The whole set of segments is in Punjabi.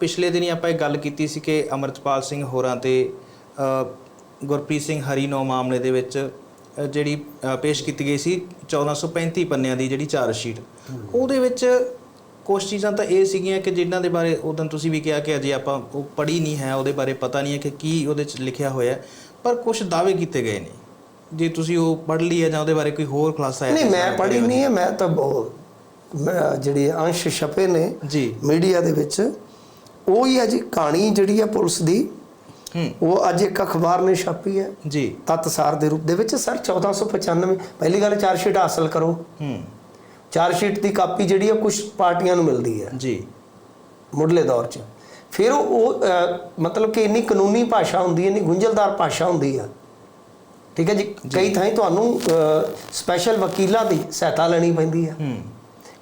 ਪਿਛਲੇ ਦਿਨੀ ਆਪਾਂ ਇੱਕ ਗੱਲ ਕੀਤੀ ਸੀ ਕਿ ਅਮਰਤਪਾਲ ਸਿੰਘ ਹੋਰਾਂ ਤੇ ਗੁਰਪ੍ਰੀਤ ਸਿੰਘ ਹਰੀਨੋ ਮਾਮਲੇ ਦੇ ਵਿੱਚ ਜਿਹੜੀ ਪੇਸ਼ ਕੀਤੀ ਗਈ ਸੀ 1435 ਪੰਨਿਆਂ ਦੀ ਜਿਹੜੀ ਚਾਰਜ ਸ਼ੀਟ। ਉਹਦੇ ਵਿੱਚ ਕੁਝ ਚੀਜ਼ਾਂ ਤਾਂ ਇਹ ਸੀਗੀਆਂ ਕਿ ਜਿਨ੍ਹਾਂ ਦੇ ਬਾਰੇ ਉਦੋਂ ਤੁਸੀਂ ਵੀ ਕਿਹਾ ਕਿ ਅਜੇ ਆਪਾਂ ਉਹ ਪੜ੍ਹੀ ਨਹੀਂ ਹੈ ਉਹਦੇ ਬਾਰੇ ਪਤਾ ਨਹੀਂ ਹੈ ਕਿ ਕੀ ਉਹਦੇ 'ਚ ਲਿਖਿਆ ਹੋਇਆ ਪਰ ਕੁਝ ਦਾਅਵੇ ਕੀਤੇ ਗਏ ਨੇ। ਜੇ ਤੁਸੀਂ ਉਹ ਪੜ੍ਹ ਲਈ ਹੈ ਜਾਂ ਉਹਦੇ ਬਾਰੇ ਕੋਈ ਹੋਰ ਖੁਲਾਸਾ ਹੈ ਨਹੀਂ ਮੈਂ ਪੜ੍ਹੀ ਨਹੀਂ ਹੈ ਮੈਂ ਤਾਂ ਜਿਹੜੇ ਅੰਸ਼ ਛਪੇ ਨੇ ਜੀ। ਮੀਡੀਆ ਦੇ ਵਿੱਚ ਉਹ ਹੀ ਹੈ ਜੀ ਕਹਾਣੀ ਜਿਹੜੀ ਹੈ ਪੁਲਿਸ ਦੀ। ਹੂੰ। ਉਹ ਅੱਜ ਇੱਕ ਅਖਬਾਰ ਨੇ ਛਾਪੀ ਹੈ। ਜੀ। ਤਤਸਾਰ ਦੇ ਰੂਪ ਦੇ ਵਿੱਚ ਸਰ 1495 ਪਹਿਲੀ ਗੱਲ ਚਾਰ ਸ਼ੀਟ ਹਾਸਲ ਕਰੋ। ਹੂੰ। ਚਾਰ ਸ਼ੀਟ ਦੀ ਕਾਪੀ ਜਿਹੜੀ ਹੈ ਕੁਝ ਪਾਰਟੀਆਂ ਨੂੰ ਮਿਲਦੀ ਹੈ। ਜੀ। ਮੁੱਢਲੇ ਦੌਰ 'ਚ। ਫਿਰ ਉਹ ਮਤਲਬ ਕਿ ਇੰਨੀ ਕਾਨੂੰਨੀ ਭਾਸ਼ਾ ਹੁੰਦੀ ਹੈ ਇੰਨੀ ਗੁੰਝਲਦਾਰ ਭਾਸ਼ਾ ਹੁੰਦੀ ਆ ਠੀਕ ਹੈ ਜੀ? ਕਈ ਥਾਈਂ ਤੁਹਾਨੂੰ ਸਪੈਸ਼ਲ ਵਕੀਲਾਂ ਦੀ ਸਹਾਇਤਾ ਲੈਣੀ ਪੈਂਦੀ ਹੈ। ਹੂੰ।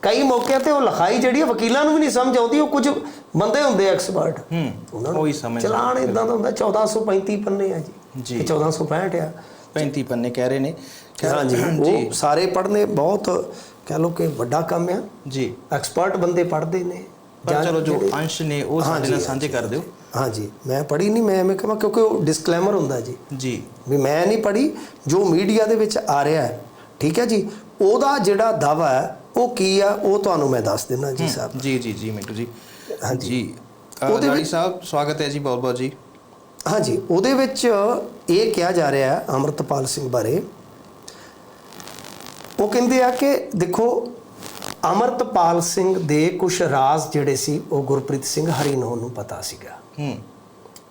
ਕਈ ਮੌਕਿਆਂ ਤੇ ਉਹ ਲਿਖਾਈ ਜਿਹੜੀ ਹੈ ਵਕੀਲਾਂ ਨੂੰ ਵੀ ਨਹੀਂ ਸਮਝ ਆਉਂਦੀ ਉਹ ਕੁਝ ਬੰਦੇ ਹੁੰਦੇ ਐਕਸਪਰਟ ਹੂੰ ਉਹਨਾਂ ਨੂੰ ਉਹੀ ਸਮਝ ਚਲਾਨ ਇਦਾਂ ਦਾ ਹੁੰਦਾ 1435 ਪੰਨੇ ਆ ਜੀ। ਜੀ। ਕਿ 1465 ਆ। 35 ਪੰਨੇ ਕਹਿ ਰਹੇ ਨੇ। ਹਾਂਜੀ ਜੀ ਉਹ ਸਾਰੇ ਪੜ੍ਹਨੇ ਬਹੁਤ ਕਹਿ ਲਓ ਕਿ ਵੱਡਾ ਕੰਮ ਆ। ਜੀ। ਐਕਸਪਰਟ ਬੰਦੇ ਪੜ੍ਹਦੇ ਨੇ। ਪਰ ਚਲੋ ਜੋ ਅੰਸ਼ ਨੇ ਉਹ ਸਾਡੇ ਨਾਲ ਸਾਂਝੇ ਕਰ ਦਿਓ। ਹਾਂਜੀ ਮੈਂ ਪੜ੍ਹੀ ਨਹੀਂ ਮੈਂ ਐਵੇਂ ਕਹਾਂ ਕਿਉਂਕਿ ਉਹ ਡਿਸਕਲੇਮਰ ਹੁੰਦਾ ਜੀ। ਜੀ। ਵੀ ਮੈਂ ਨਹੀਂ ਪੜ੍ਹੀ ਜੋ ਮੀਡੀਆ ਦੇ ਵਿੱਚ ਆ ਰਿਹਾ ਹੈ। ਠੀਕ ਹੈ ਜੀ? ਉਹਦਾ ਜਿਹੜਾ ਦਾਵਾ ਹੈ ਉਹ ਕੀ ਆ ਉਹ ਤੁਹਾਨੂੰ ਮੈਂ ਦੱਸ ਦਿੰਦਾ ਜੀ ਸਾਹਿਬ। ਜੀ ਜੀ ਜੀ ਮਿੰਟੂ ਜੀ। ਹਾਂਜੀ। ਜੀ ਉਹਦੇ ਵਿੱਚ- ਸਾਹਿਬ ਸਵਾਗਤ ਹੈ ਜੀ ਬਹੁਤ ਬਹੁਤ ਜੀ। ਹਾਂਜੀ ਉਹਦੇ ਵਿੱਚ ਇਹ ਕਿਹਾ ਜਾ ਰਿਹਾ ਹੈ ਅਮਰਤਪਾਲ ਸਿੰਘ ਬਾਰੇ। ਉਹ ਕਹਿੰਦੇ ਆ ਕਿ ਦੇਖੋ ਅਮਰਤਪਾਲ ਸਿੰਘ ਦੇ ਕੁਝ ਰਾਜ਼ ਜਿਹੜੇ ਸੀ ਉਹ ਗੁਰਪ੍ਰੀਤ ਸਿੰਘ ਹਰੀਨੋ ਨੂੰ ਪਤਾ ਸੀਗਾ। ਹੂੰ।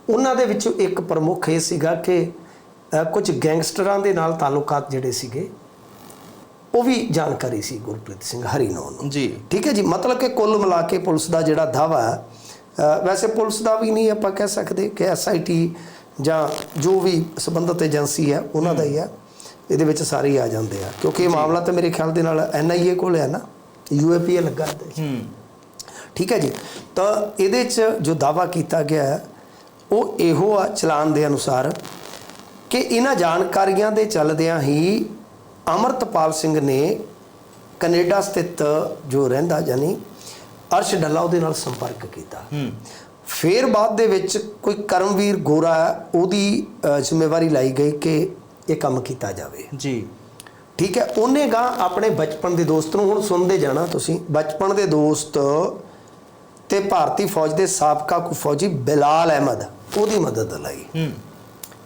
ਉਹਨਾਂ ਦੇ ਵਿੱਚੋਂ ਇੱਕ ਪ੍ਰਮੁੱਖ ਇਹ ਸੀਗਾ ਕਿ ਕੁਝ ਗੈਂਗਸਟਰਾਂ ਦੇ ਨਾਲ ਤਾਲੁਕਾਤ ਜਿਹੜੇ ਸੀਗੇ ਉਹ ਵੀ ਜਾਣਕਾਰੀ ਸੀ ਗੁਰਪ੍ਰੀਤ ਸਿੰਘ ਹਰੀਨੋ ਨੂੰ ਜੀ। ਠੀਕ ਹੈ ਜੀ? ਮਤਲਬ ਕਿ ਕੁੱਲ ਮਿਲਾ ਕੇ ਪੁਲਿਸ ਦਾ ਜਿਹੜਾ ਦਾਵਾ ਵੈਸੇ ਪੁਲਿਸ ਦਾ ਵੀ ਨਹੀਂ ਆਪਾਂ ਕਹਿ ਸਕਦੇ ਕਿ ਐਸਆਈਟੀ ਜਾਂ ਜੋ ਵੀ ਸੰਬੰਧਿਤ ਏਜੰਸੀ ਹੈ ਉਹਨਾਂ ਦਾ ਹੀ ਹੈ। ਇਹਦੇ ਵਿੱਚ ਸਾਰੇ ਹੀ ਆ ਜਾਂਦੇ ਆ। ਕਿਉਂਕਿ ਇਹ ਮਾਮਲਾ ਤਾਂ ਮੇਰੇ ਖਿਆਲ ਦੇ ਨਾਲ ਐਨਆਈਏ ਕੋਲ ਹੈ ਨਾ ਯੂਏਪੀਏ ਲੱਗਾ। ਹੂੰ। ਠੀਕ ਹੈ ਜੀ? ਤਾਂ ਇਹਦੇ 'ਚ ਜੋ ਦਾਵਾ ਕੀਤਾ ਗਿਆ ਹੈ ਉਹ ਇਹੋ ਆ ਚਲਾਨ ਦੇ ਅਨੁਸਾਰ ਕਿ ਇਹਨਾਂ ਜਾਣਕਾਰੀਆਂ ਦੇ ਚੱਲਦਿਆਂ ਹੀ ਅਮਰਤਪਾਲ ਸਿੰਘ ਨੇ ਕੈਨੇਡਾ ਸਥਿਤ ਜੋ ਰਹਿੰਦਾ ਜਾਨੀ ਅਰਸ਼ ਡੱਲਾ ਉਹਦੇ ਨਾਲ ਸੰਪਰਕ ਕੀਤਾ। ਫਿਰ ਬਾਅਦ ਦੇ ਵਿੱਚ ਕੋਈ ਕਰਮਵੀਰ ਗੋਰਾ ਉਹਦੀ ਜ਼ਿੰਮੇਵਾਰੀ ਲਈ ਗਈ ਕਿ ਇਹ ਕੰਮ ਕੀਤਾ ਜਾਵੇ। ਜੀ। ਠੀਕ ਹੈ ਉਹਨੇ ਗਾ ਆਪਣੇ ਬਚਪਨ ਦੇ ਦੋਸਤ ਨੂੰ ਹੁਣ ਸੁਣਦੇ ਜਾਣਾ ਤੁਸੀਂ। ਬਚਪਨ ਦੇ ਦੋਸਤ ਤੇ ਭਾਰਤੀ ਫੌਜ ਦੇ ਸਾਬਕਾ ਕੁ ਫੌਜੀ ਬਿਲਾਲ ਅਹਿਮਦ ਉਹਦੀ ਮਦਦ ਲਈ। ਹੂੰ।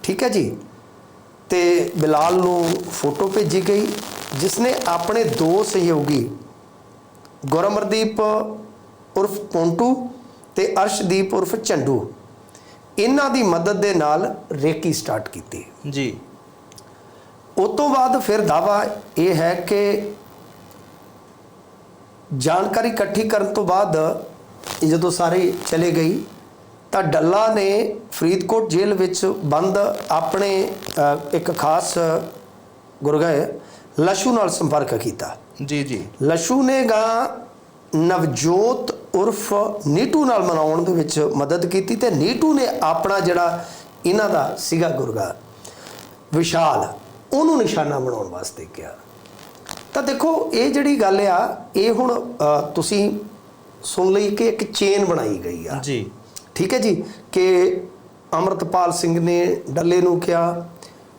ਠੀਕ ਹੈ ਜੀ? ਤੇ ਬਿਲਾਲ ਨੂੰ ਫੋਟੋ ਭੇਜੀ ਗਈ ਜਿਸ ਨੇ ਆਪਣੇ ਦੋ ਸਹਿਯੋਗੀ ਗੁਰਮਰਦੀਪ ਉਰਫ ਪੌਂਟੂ ਤੇ ਅਰਸ਼ਦੀਪ ਉਰਫ ਚੰਡੂ ਇਹਨਾਂ ਦੀ ਮਦਦ ਦੇ ਨਾਲ ਰੇਕੀ ਸਟਾਰਟ ਕੀਤੀ। ਜੀ। ਉਸ ਤੋਂ ਬਾਅਦ ਫਿਰ ਦਾਵਾ ਇਹ ਹੈ ਕਿ ਜਾਣਕਾਰੀ ਇਕੱਠੀ ਕਰਨ ਤੋਂ ਬਾਅਦ ਜਦੋਂ ਸਾਰੇ ਚਲੇ ਗਈ ਤਾਂ ਡੱਲਾ ਨੇ ਫਰੀਦਕੋਟ ਜੇਲ੍ਹ ਵਿੱਚ ਬੰਦ ਆਪਣੇ ਇੱਕ ਖਾਸ ਗੁਰਗਏ ਲਸ਼ੂ ਨਾਲ ਸੰਪਰਕ ਕੀਤਾ। ਜੀ ਜੀ। ਲਸ਼ੂ ਨੇ ਗਾ ਨਵਜੋਤ ਉਰਫ ਨੀਟੂ ਨਾਲ ਮਨਾਉਣ ਦੇ ਵਿੱਚ ਮਦਦ ਕੀਤੀ ਤੇ ਨੀਟੂ ਨੇ ਆਪਣਾ ਜਿਹੜਾ ਇਹਨਾਂ ਦਾ ਸੀਗਾ ਗੁਰਗਾ ਵਿਸ਼ਾਲ ਉਹਨੂੰ ਨਿਸ਼ਾਨਾ ਬਣਾਉਣ ਵਾਸਤੇ ਕਿਹਾ। ਤਾਂ ਦੇਖੋ ਇਹ ਜਿਹੜੀ ਗੱਲ ਆ ਇਹ ਹੁਣ ਤੁਸੀਂ ਸੁਣ ਲਈ ਕਿ ਇੱਕ ਚੇਨ ਬਣਾਈ ਗਈ ਆ। ਜੀ। ਠੀਕ ਹੈ ਜੀ ਕਿ ਅਮਰਤਪਾਲ ਸਿੰਘ ਨੇ ਡੱਲੇ ਨੂੰ ਕਿਹਾ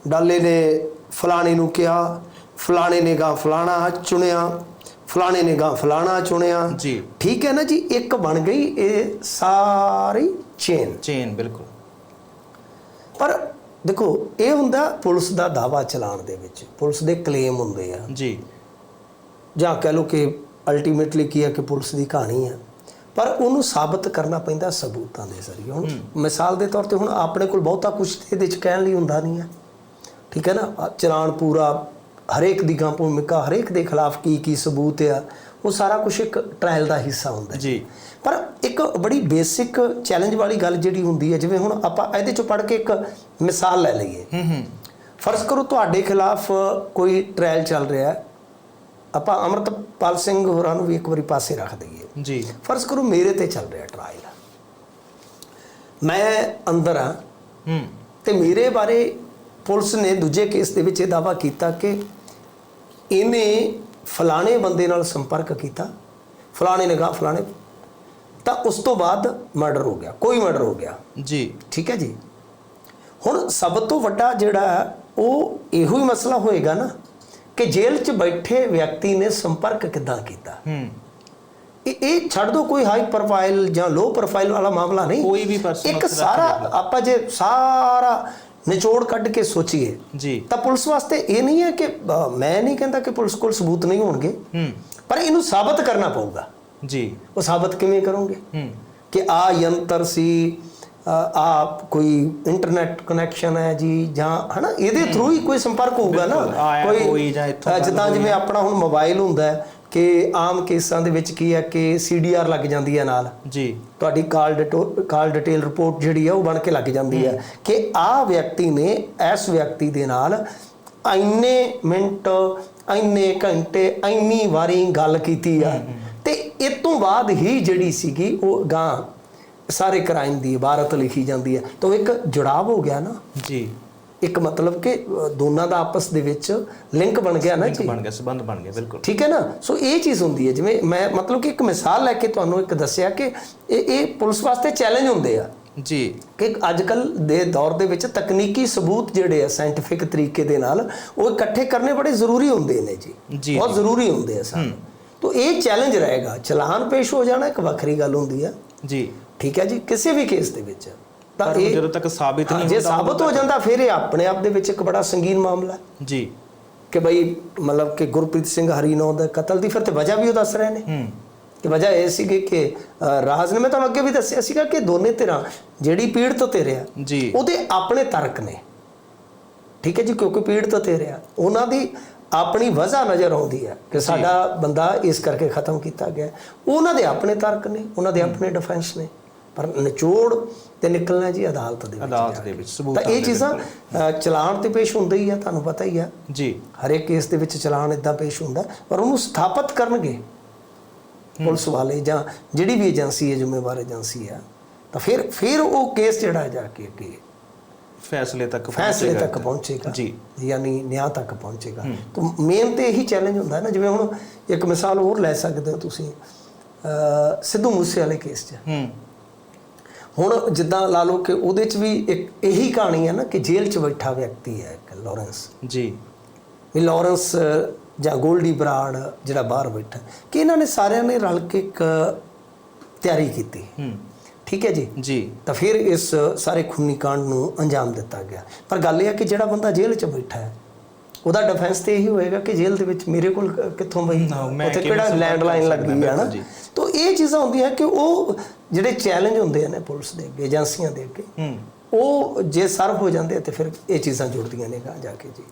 ਡੱਲੇ ਨੇ ਫਲਾਣੇ ਨੂੰ ਕਿਹਾ ਫਲਾਣੇ ਨੇ ਗਾ ਫਲਾਣਾ ਚੁਣਿਆ ਫਲਾਣੇ ਨੇ ਗਾ ਫਲਾਣਾ ਚੁਣਿਆ। ਜੀ। ਠੀਕ ਹੈ ਨਾ ਜੀ ਇੱਕ ਬਣ ਗਈ ਇਹ ਸਾਰੀ ਚੇਨ। ਚੇਨ ਬਿਲਕੁਲ। ਪਰ ਦੇਖੋ ਇਹ ਹੁੰਦਾ ਪੁਲਿਸ ਦਾ ਦਾਵਾ ਚਲਾਉਣ ਦੇ ਵਿੱਚ ਪੁਲਿਸ ਦੇ ਕਲੇਮ ਹੁੰਦੇ ਆ। ਜੀ। ਜਾਂ ਕਹਿ ਲਓ ਕਿ ਅਲਟੀਮੇਟਲੀ ਕੀ ਹੈ ਕਿ ਪੁਲਿਸ ਦੀ ਕਹਾਣੀ ਹੈ ਪਰ ਉਹਨੂੰ ਸਾਬਤ ਕਰਨਾ ਪੈਂਦਾ ਸਬੂਤਾਂ ਦੇ ਜ਼ਰੀਏ। ਹੁਣ ਮਿਸਾਲ ਦੇ ਤੌਰ ਤੇ ਹੁਣ ਆਪਣੇ ਕੋਲ ਬਹੁਤਾ ਕੁਝ ਇਹਦੇ ਚ ਕਹਿਣ ਲਈ ਹੁੰਦਾ ਨਹੀਂ ਹੈ। ਠੀਕ ਹੈ ਨਾ? ਚਲਾਨ ਪੂਰਾ ਹਰੇਕ ਦੀ ਗਾਂ ਭੂਮਿਕਾ ਹਰੇਕ ਦੇ ਖਿਲਾਫ ਕੀ ਕੀ ਸਬੂਤ ਆ ਉਹ ਸਾਰਾ ਕੁਝ ਇੱਕ ਟ੍ਰਾਇਲ ਦਾ ਹਿੱਸਾ ਹੁੰਦਾ ਜੀ। ਪਰ ਇੱਕ ਬੜੀ ਬੇਸਿਕ ਚੈਲੰਜ ਵਾਲੀ ਗੱਲ ਜਿਹੜੀ ਹੁੰਦੀ ਹੈ ਜਿਵੇਂ ਹੁਣ ਆਪਾਂ ਇਹਦੇ ਚੋਂ ਪੜ੍ਹ ਕੇ ਇੱਕ ਮਿਸਾਲ ਲੈ ਲਈਏ। ਹੂੰ ਹੂੰ। ਫਰਜ਼ ਕਰੋ ਤੁਹਾਡੇ ਖਿਲਾਫ ਕੋਈ ਟ੍ਰਾਇਲ ਚੱਲ ਰਿਹਾ ਹੈ ਆਪਾਂ ਅਮਰਤਪਾਲ ਸਿੰਘ ਹੋਰਾਂ ਨੂੰ ਵੀ ਇੱਕ ਵਾਰੀ ਪਾਸੇ ਰੱਖ ਦਈਏ। ਜੀ। ਫਰਜ਼ ਕਰੋ ਮੇਰੇ ਤੇ ਚੱਲ ਰਿਹਾ ਟ੍ਰਾਇਲ ਮੈਂ ਅੰਦਰ ਆ ਹੂੰ। ਤੇ ਮੇਰੇ ਬਾਰੇ ਪੁਲਿਸ ਨੇ ਦੂਜੇ ਕੇਸ ਦੇ ਵਿੱਚ ਇਹ ਦਾਵਾ ਕੀਤਾ ਕਿ ਇਹਨੇ ਫਲਾਣੇ ਬੰਦੇ ਨਾਲ ਸੰਪਰਕ ਕੀਤਾ। ਫਲਾਣੇ ਨੇ ਕਹਾ ਫਲਾਣੇ ਤਾਂ ਉਸ ਤੋਂ ਬਾਅਦ ਮਰਡਰ ਹੋ ਗਿਆ। ਕੋਈ ਮਰਡਰ ਹੋ ਗਿਆ। ਜੀ। ਠੀਕ ਹੈ ਜੀ। ਹੁਣ ਸਭ ਤੋਂ ਵੱਡਾ ਜਿਹੜਾ ਹੈ, ਉਹ ਇਹੋ ਹੀ ਮਸਲਾ ਹੋਏਗਾ ਨਾ ਕਿ ਜੇਲ੍ਹ 'ਚ ਬੈਠੇ ਵਿਅਕਤੀ ਨੇ ਸੰਪਰਕ ਕਿੱਦਾਂ ਕੀਤਾ? ਹੂੰ। ਇਹ ਛੱਡ ਦੋ ਕੋਈ ਹਾਈ ਪ੍ਰੋਫਾਈਲ ਜਾਂ ਲੋ ਪ੍ਰੋਫਾਈਲ ਵਾਲਾ ਮਾਮਲਾ ਨਹੀਂ। ਕੋਈ ਵੀ person ਇੱਕ ਸਾਰਾ। ਆਪਾਂ ਜੇ ਸਾਰਾ ਨਿਚੋੜ ਕੱਢ ਕੇ ਸੋਚੀਏ ਜੀ। ਤਾਂ ਪੁਲਿਸ ਵਾਸਤੇ ਇਹ ਨਹੀਂ ਹੈ ਕਿ ਮੈਂ ਨਹੀਂ ਕਹਿੰਦਾ ਕਿ ਪੁਲਿਸ ਕੋਲ ਸਬੂਤ ਨਹੀਂ ਹੋਣਗੇ। ਹੂੰ। ਪਰ ਇਹਨੂੰ ਸਾਬਤ ਕਰਨਾ ਪਊਗਾ। ਜੀ। ਉਹ ਸਾਬਤ ਕਿਵੇਂ ਕਰੋਗੇ? ਹੂੰ। ਕਿ ਆ ਯੰਤਰ ਸੀ ਆ ਕੋਈ ਇੰਟਰਨੈਟ ਕਨੈਕਸ਼ਨ ਹੈ ਜੀ ਜਾਂ ਹਨਾ ਇਹਦੇ ਥਰੂ ਹੀ ਕੋਈ ਸੰਪਰਕ ਹੋਊਗਾ ਨਾ। ਕੋਈ ਜਿੱਦਾਂ ਜਿਵੇਂ ਆਪਣਾ ਹੁਣ ਮੋਬਾਈਲ ਹੁੰਦਾ ਹੈ ਕਿ ਆਮ ਕੇਸਾਂ ਦੇ ਵਿੱਚ ਕੀ ਹੈ ਕਿ ਸੀਡੀਆਰ ਲੱਗ ਜਾਂਦੀ ਹੈ ਨਾਲ। ਜੀ। ਤੁਹਾਡੀ ਕਾਲ ਕਾਲ ਡਿਟੇਲ ਰਿਪੋਰਟ ਜਿਹੜੀ ਹੈ ਉਹ ਬਣ ਕੇ ਲੱਗ ਜਾਂਦੀ ਹੈ। ਕਿ ਆ ਵਿਅਕਤੀ ਨੇ ਇਸ ਵਿਅਕਤੀ ਦੇ ਨਾਲ ਇੰਨੇ ਮਿੰਟ ਇੰਨੇ ਘੰਟੇ ਇੰਨੀ ਵਾਰੀ ਗੱਲ ਕੀਤੀ ਆ। ਤੇ ਇਸ ਤੋਂ ਬਾਅਦ ਹੀ ਜਿਹੜੀ ਸੀਗੀ ਉਹ ਗਾਂ ਸਾਰੇ ਕ੍ਰਾਈਮ ਦੀ ਇਬਾਰਤ ਲਿਖੀ ਜਾਂਦੀ ਹੈ। ਤਾਂ ਇੱਕ ਜੁੜਾਵ ਹੋ ਗਿਆ ਨਾ। ਜੀ। ਇੱਕ ਮਤਲਬ ਕਿ ਦੋਨਾਂ ਦਾ ਆਪਸ ਦੇ ਵਿੱਚ ਲਿੰਕ ਬਣ ਗਿਆ ਨਾ ਜੀ। ਬਣ ਗਿਆ ਸਬੰਧ ਬਣ ਗਿਆ ਬਿਲਕੁਲ। ਠੀਕ ਹੈ ਨਾ? ਸੋ ਇਹ ਚੀਜ਼ ਹੁੰਦੀ ਹੈ। ਜਿਵੇਂ ਮੈਂ ਮਤਲਬ ਕਿ ਇੱਕ ਮਿਸਾਲ ਲੈ ਕੇ ਤੁਹਾਨੂੰ ਇੱਕ ਦੱਸਿਆ ਕਿ ਇਹ ਇਹ ਪੁਲਿਸ ਵਾਸਤੇ ਚੈਲੰਜ ਹੁੰਦੇ ਆ। ਜੀ। ਕਿ ਅੱਜ ਕੱਲ ਦੇ ਦੌਰ ਦੇ ਵਿੱਚ ਤਕਨੀਕੀ ਸਬੂਤ ਜਿਹੜੇ ਆ ਸਾਇੰਟੀਫਿਕ ਤਰੀਕੇ ਦੇ ਨਾਲ ਉਹ ਇਕੱਠੇ ਕਰਨੇ ਬੜੇ ਜ਼ਰੂਰੀ ਹੁੰਦੇ ਨੇ ਜੀ। ਜੀ, ਬਹੁਤ ਜ਼ਰੂਰੀ ਹੁੰਦੇ ਆ ਸਾਨੂੰ ਤਾਂ ਇਹ ਚੈਲੰਜ ਰਹੇਗਾ। ਚਲਾਨ ਪੇਸ਼ ਹੋ ਜਾਣਾ ਇੱਕ ਵੱਖਰੀ ਗੱਲ ਹੁੰਦੀ ਆ। ਜੀ। ਠੀਕ ਹੈ ਜੀ ਕਿਸੇ ਵੀ ਕੇਸ ਦੇ ਵਿੱਚ। ਤਾਂ ਇਹ ਜਦੋਂ ਤੱਕ ਸਾਬਿਤ ਨਹੀਂ ਜੇ ਸਾਬਤ ਹੋ ਜਾਂਦਾ ਫਿਰ ਇਹ ਆਪਣੇ ਆਪ ਦੇ ਵਿੱਚ ਇੱਕ ਬੜਾ ਸੰਗੀਨ ਮਾਮਲਾ ਹੈ। ਜੀ। ਕਿ ਬਈ ਮਤਲਬ ਕਿ ਗੁਰਪ੍ਰੀਤ ਸਿੰਘ ਹਰੀਨੌ ਦਾ ਕਤਲ ਦੀ ਫਿਰ ਤੇ ਵਜ੍ਹਾ ਵੀ ਉਹ ਦੱਸ ਰਹੇ ਨੇ। ਹੂੰ। ਕਿ ਵਜ੍ਹਾ ਇਹ ਸੀ ਕਿ ਰਾਜ ਨੇ ਮੈਂ ਤੁਹਾਨੂੰ ਅੱਗੇ ਵੀ ਦੱਸਿਆ ਸੀਗਾ ਕਿ ਦੋਨੇ ਧਿਰਾਂ ਜਿਹੜੀ ਪੀੜਤ ਤੇ ਰਿਹਾ ਜੀ। ਉਹਦੇ ਆਪਣੇ ਤਰਕ ਨੇ। ਠੀਕ ਹੈ ਜੀ ਕਿਉਂਕਿ ਪੀੜਤ ਤੇ ਰਿਹਾ ਉਹਨਾਂ ਦੀ ਆਪਣੀ ਵਜ੍ਹਾ ਨਜ਼ਰ ਆਉਂਦੀ ਹੈ ਕਿ ਸਾਡਾ ਬੰਦਾ ਇਸ ਕਰਕੇ ਖਤਮ ਕੀਤਾ ਗਿਆ। ਉਹਨਾਂ ਦੇ ਆਪਣੇ ਤਰਕ ਨੇ ਉਹਨਾਂ ਦੇ ਆਪਣੇ ਡਿਫੈਂਸ ਨੇ। ਪਰ ਨਿਚੋੜ ਤੇ ਨਿਕਲਣਾ ਜੀ ਅਦਾਲਤ ਦੇ ਵਿੱਚ ਅਦਾਲਤ ਦੇ ਵਿੱਚ ਤਾਂ ਸਬੂਤਾਂ ਇਹ ਦੇ ਚੀਜ਼ਾਂ ਚਲਾਨ ਤੇ ਪੇਸ਼ ਹੁੰਦੇ ਹੀ ਆ ਤੁਹਾਨੂੰ ਪਤਾ ਹੀ ਆ। ਜੀ। ਹਰੇਕ ਕੇਸ ਦੇ ਵਿੱਚ ਚਲਾਨ ਇਦਾਂ ਪੇਸ਼ ਹੁੰਦਾ ਪਰ ਉਹਨੂੰ ਸਥਾਪਿਤ ਕਰਨਗੇ ਪੁਲਿਸ ਵਾਲੇ ਜਾਂ ਜਿਹੜੀ ਵੀ ਏਜੰਸੀ ਹੈ ਜ਼ਿੰਮੇਵਾਰ ਏਜੰਸੀ ਆ ਤਾਂ ਫਿਰ ਫਿਰ ਉਹ ਕੇਸ ਜਿਹੜਾ ਜਾ ਕੇ ਅੱਗੇ ਫੈਸਲੇ ਤੱਕ ਫੈਸਲੇ। ਤੱਕ ਪਹੁੰਚੇਗਾ ਜੀ। ਯਾਨੀ ਨਿਆਂ ਤੱਕ ਪਹੁੰਚੇਗਾ। ਤਾਂ ਮੇਨ ਤੇ ਇਹੀ ਚੈਲੰਜ ਹੁੰਦਾ ਨਾ ਜਿਵੇਂ ਹੁਣ ਇੱਕ ਮਿਸਾਲ ਹੋਰ ਲੈ ਸਕਦੇ ਹੋ ਤੁਸੀਂ ਸਿੱਧੂ ਮੂਸੇ ਵਾਲੇ ਕੇਸ 'ਚ। ਹੂੰ। ਹੁਣ ਜਿੱਦਾਂ ਲਾ ਲਓ ਕਿ ਉਹਦੇ 'ਚ ਵੀ ਇੱਕ ਇਹੀ ਕਹਾਣੀ ਹੈ ਨਾ ਕਿ ਜੇਲ੍ਹ 'ਚ ਬੈਠਾ ਵਿਅਕਤੀ ਹੈ ਇੱਕ ਲਾਰੈਂਸ। ਜੀ। ਵੀ ਲਾਰੈਂਸ ਜਾਂ ਗੋਲਡੀ ਬਰਾੜ ਜਿਹੜਾ ਬਾਹਰ ਬੈਠਾ ਕਿ ਇਹਨਾਂ ਨੇ ਸਾਰਿਆਂ ਨੇ ਰਲ ਕੇ ਇੱਕ ਤਿਆਰੀ ਕੀਤੀ। ਹੂੰ। ਠੀਕ ਹੈ ਜੀ? ਜੀ। ਤਾਂ ਫਿਰ ਇਸ ਸਾਰੇ ਖੂਨੀ ਕਾਂਡ ਨੂੰ ਅੰਜਾਮ ਦਿੱਤਾ ਗਿਆ। ਪਰ ਗੱਲ ਇਹ ਹੈ ਕਿ ਜਿਹੜਾ ਬੰਦਾ ਜੇਲ੍ਹ 'ਚ ਬੈਠਾ ਹੈ ਉਹਦਾ ਡਿਫੈਂਸ ਤੇ ਇਹੀ ਹੋਏਗਾ ਕਿ ਜੇਲ੍ਹ ਦੇ ਵਿੱਚ ਮੇਰੇ ਕੋਲ ਕਿੱਥੋਂ ਬਈ ਉੱਥੇ ਕਿਹੜਾ ਲੈਂਡਲਾਈਨ ਕਰ ਲੱਗੀ ਸਕਦਾ, ਹੈ ਨਾ। ਤਾਂ ਇਹ ਚੀਜ਼ਾਂ ਹੁੰਦੀਆਂ ਕਿ ਉਹ ਜਿਹੜੇ ਚੈਲੰਜ ਹੁੰਦੇ ਨੇ ਪੁਲਿਸ ਦੇ ਅੱਗੇ ਏਜੰਸੀਆਂ ਦੇ ਅੱਗੇ ਉਹ ਜੇ ਸਰਵ ਹੋ ਜਾਂਦੇ ਤੇ ਫਿਰ ਇਹ ਚੀਜ਼ਾਂ ਜੁੜਦੀਆਂ ਨੇ ਗਾ ਜਾ ਕੇ ਜੀ।